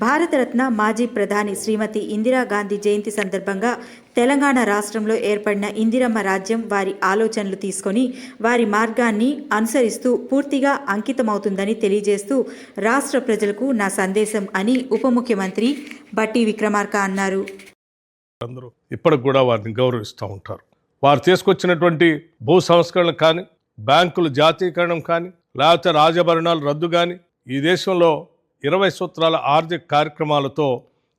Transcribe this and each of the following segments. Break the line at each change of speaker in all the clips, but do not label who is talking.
భారతరత్న మాజీ ప్రధాని శ్రీమతి ఇందిరాగాంధీ జయంతి సందర్భంగా తెలంగాణ రాష్ట్రంలో ఏర్పడిన ఇందిరమ్మ రాజ్యం వారి ఆలోచనలు తీసుకొని వారి మార్గాన్ని అనుసరిస్తూ పూర్తిగా అంకితమవుతుందని తెలియజేస్తూ రాష్ట్ర ప్రజలకు నా సందేశం అని ఉప ముఖ్యమంత్రి బట్టి విక్రమార్క అన్నారు.
అందరూ ఇప్పటికి కూడా వారిని గౌరవిస్తూ ఉంటారు. వారు తీసుకొచ్చినటువంటి భూ సంస్కరణ కానీ బ్యాంకుల జాతీయకరణం కానీ లేకపోతే రాజభరణాలు రద్దు కానీ ఈ దేశంలో ఇరవై సూత్రాల ఆర్థిక కార్యక్రమాలతో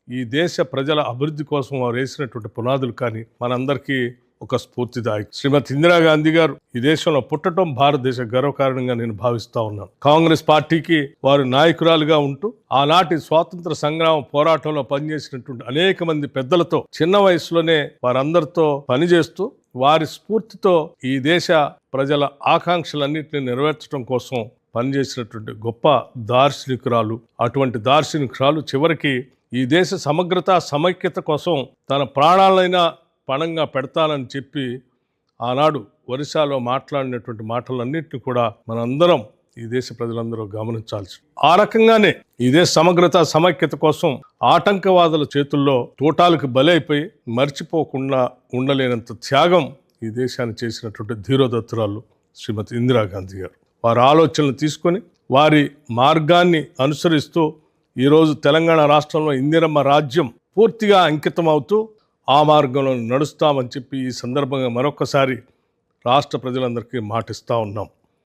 ఈ దేశ ప్రజల అభివృద్ధి కోసం వారు వేసినటువంటి పునాదులు కానీ మనందరికీ ఒక స్ఫూర్తిదాయకం. శ్రీమతి ఇందిరాగాంధీ గారు ఈ దేశంలో పుట్టడం భారతదేశ గర్వకారణంగా నేను భావిస్తా ఉన్నాను. కాంగ్రెస్ పార్టీకి వారు నాయకురాలుగా ఉంటూ ఆనాటి స్వాతంత్ర సంగ్రామ పోరాటంలో పనిచేసినటువంటి అనేక మంది పెద్దలతో చిన్న వయసులోనే వారందరితో పనిచేస్తూ వారి స్ఫూర్తితో ఈ దేశ ప్రజల ఆకాంక్షలన్నింటినీ నెరవేర్చడం కోసం పనిచేసినటువంటి గొప్ప దార్శనికురాలు. అటువంటి దార్శనికురాలు చివరికి ఈ దేశ సమగ్రత సమైక్యత కోసం తన ప్రాణాలైనా పణంగా పెడతానని చెప్పి ఆనాడు ఒరిస్సాలో మాట్లాడినటువంటి మాటలన్నింటినీ కూడా మనందరం ఈ దేశ ప్రజలందరూ గమనించాల్సి. ఆ రకంగానే ఈ దేశ సమగ్రత సమైక్యత కోసం ఆటంకవాదుల చేతుల్లో తోటాలకు బలైపోయి మర్చిపోకుండా ఉండలేనంత త్యాగం ఈ దేశాన్ని చేసినటువంటి ధీరోదత్తురాలు శ్రీమతి ఇందిరాగాంధీ గారు. వారి ఆలోచనలు తీసుకొని వారి మార్గాన్ని అనుసరిస్తూ ఈరోజు తెలంగాణ రాష్ట్రంలో ఇందిరమ్మ రాజ్యం పూర్తిగా అంకితమవుతూ ఆ మార్గంలో నడుస్తామని చెప్పి ఈ సందర్భంగా మరొకసారి రాష్ట్ర ప్రజలందరికీ మాటిస్తూ ఉన్నాం.